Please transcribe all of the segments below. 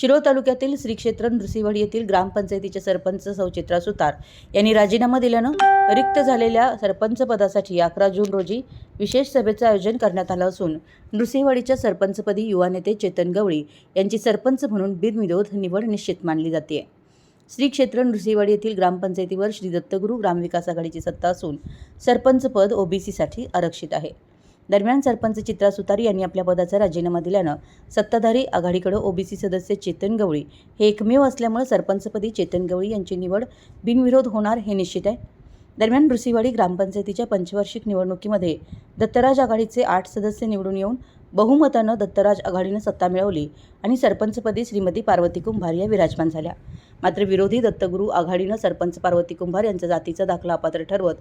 शिरोळ तालुक्यातील श्री क्षेत्र नृसिंहवाडी येथील ग्रामपंचायतीचे सरपंच सौचित्रा सुतार यांनी राजीनामा दिल्यानं रिक्त झालेल्या सरपंच पदासाठी अकरा जून रोजी विशेष सभेचं आयोजन करण्यात आलं असून नृसिंहवाडीच्या सरपंचपदी युवा नेते चेतन गवळी यांची सरपंच म्हणून बिनविरोध निवड निश्चित मानली जाते. श्री क्षेत्र नृसिंहवाडी येथील ग्रामपंचायतीवर श्री दत्तगुरू ग्रामविकास आघाडीची सत्ता असून सरपंचपद ओबीसीसाठी आरक्षित आहे. दरम्यान सरपंच चित्रा सुतारी यांनी आपल्या पदाचा राजीनामा दिल्यानं सत्ताधारी आघाडीकडे ओबीसी सदस्य चेतन गवळी हे एकमेव असल्यामुळे सरपंचपदी चेतन गवळी यांची निवड बिनविरोध होणार हे निश्चित आहे. दरम्यान नृसिंहवाडी ग्रामपंचायतीच्या पंचवार्षिक निवडणुकीमध्ये दत्तराज आघाडीचे आठ सदस्य निवडून येऊन बहुमतानं दत्तराज आघाडीनं सत्ता मिळवली आणि सरपंचपदी श्रीमती पार्वती कुंभार या विराजमान झाल्या. मात्र विरोधी दत्तगुरू आघाडीनं सरपंच पार्वती कुंभार यांचा जातीचा दाखला अपात्र ठरवत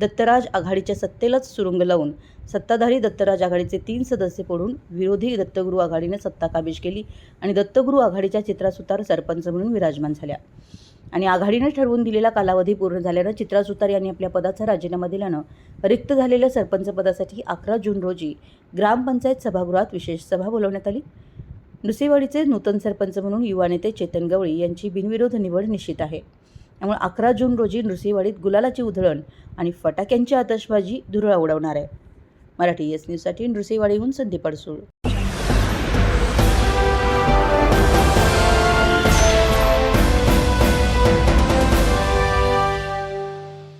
दत्तराज आघाडीच्या सत्तेलाच सुरुंग लावून सत्ताधारी दत्तराज आघाडीचे तीन सदस्य पडून विरोधी दत्तगुरू आघाडीनं सत्ता काबीज केली आणि दत्तगुरू आघाडीच्या चित्रासुतार सरपंच म्हणून विराजमान झाल्या. आणि आघाडीने ठरवून दिलेला कालावधी पूर्ण झाल्यानं चित्रा सुतार यांनी आपल्या पदाचा राजीनामा दिल्यानं रिक्त झालेल्या सरपंच पदासाठी अकरा जून रोजी ग्रामपंचायत सभागृहात विशेष सभा बोलवण्यात आली. नृसिंहवाडीचे नूतन सरपंच म्हणून युवा नेते चेतन गवळी यांची बिनविरोध निवड निश्चित आहे. त्यामुळे अकरा जून रोजी नृसिंहवाडीत गुलालाची उधळण आणि फटाक्यांची आतषबाजी धुरळा उडवणार आहे. मराठी एस न्यूजसाठी नृसिंहवाडीहून संदीप अडसूळ.